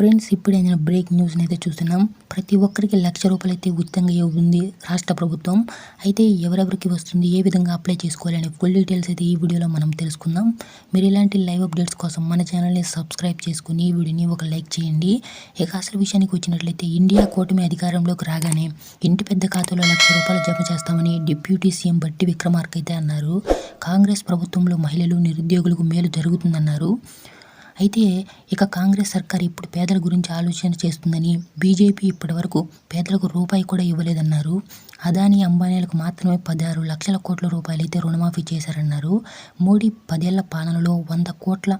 Friends ఇప్పుడు ఏదైనా break న్యూస్ని అయితే చూస్తున్నాం. ప్రతి ఒక్కరికి లక్ష రూపాయలు అయితే ఉచితంగా ఇవ్వబోతుంది రాష్ట్ర ప్రభుత్వం. అయితే ఎవరెవరికి వస్తుంది ఏ విధంగా అప్లై చేసుకోవాలనే ఫుల్ డీటెయిల్స్ అయితే ఈ వీడియోలో మనం తెలుసుకుందాం. మీరు ఇలాంటి లైవ్ అప్డేట్స్ కోసం మన ఛానల్ని సబ్స్క్రైబ్ చేసుకుని ఈ వీడియోని ఒక లైక్ చేయండి. ఇక అసలు విషయానికి వచ్చినట్లయితే ఇండియా కూటమి అధికారంలోకి రాగానే ఇంటి పెద్ద ఖాతాలో లక్ష రూపాయలు జమ చేస్తామని డిప్యూటీ సీఎం బట్టి విక్రమార్క అయితే అన్నారు. కాంగ్రెస్ ప్రభుత్వంలో మహిళలు నిరుద్యోగులకు మేలు జరుగుతుందన్నారు. అయితే ఇక కాంగ్రెస్ సర్కార్ ఇప్పుడు పేదల గురించి ఆలోచన చేస్తుందని బీజేపీ ఇప్పటివరకు పేదలకు రూపాయి కూడా ఇవ్వలేదన్నారు. అదానీ అంబానీలకు మాత్రమే పదహారు లక్షల కోట్ల రూపాయలు అయితే రుణమాఫీ చేశారన్నారు. మోడీ పదేళ్ళ పాలనలో వంద కోట్ల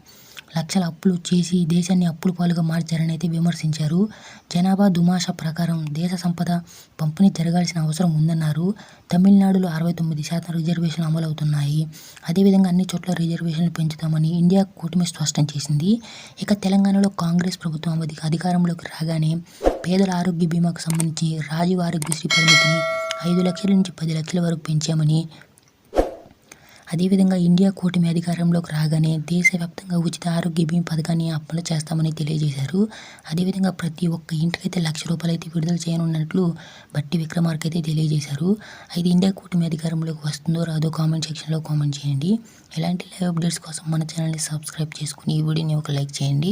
లక్షల అప్పులు చేసి దేశాన్ని అప్పుల పాలుగా మార్చారని అయితే విమర్శించారు. జనాభా దుమాష ప్రకారం దేశ సంపద పంపిణీ జరగాల్సిన అవసరం ఉందన్నారు. తమిళనాడులో అరవై తొమ్మిది శాతం రిజర్వేషన్లు అమలవుతున్నాయి. అదేవిధంగా అన్ని చోట్ల రిజర్వేషన్లు పెంచుతామని ఇండియా కూటమి స్పష్టం చేసింది. ఇక తెలంగాణలో కాంగ్రెస్ ప్రభుత్వం అధికారంలోకి రాగానే పేదల ఆరోగ్య బీమాకు సంబంధించి రాజీవ్ ఆరోగ్యశ్రీ పరిమితిని ఐదు లక్షల నుంచి పది లక్షల వరకు పెంచామని అదేవిధంగా ఇండియా కూటమి అధికారంలోకి రాగానే దేశవ్యాప్తంగా ఉచిత ఆరోగ్య బీమా పథకాన్ని అమలు చేస్తామని తెలియజేశారు. అదేవిధంగా ప్రతి ఒక్క ఇంటికైతే లక్ష రూపాయలు అయితే విడుదల చేయనున్నట్లు బట్టి విక్రమార్క అయితే తెలియజేశారు. అయితే ఇండియా కూటమి అధికారంలోకి వస్తుందో రాదో కామెంట్ సెక్షన్లో కామెంట్ చేయండి. ఇలాంటి లైవ్ అప్డేట్స్ కోసం మన ఛానల్ని సబ్స్క్రైబ్ చేసుకుని ఈ వీడియోని ఒక లైక్ చేయండి.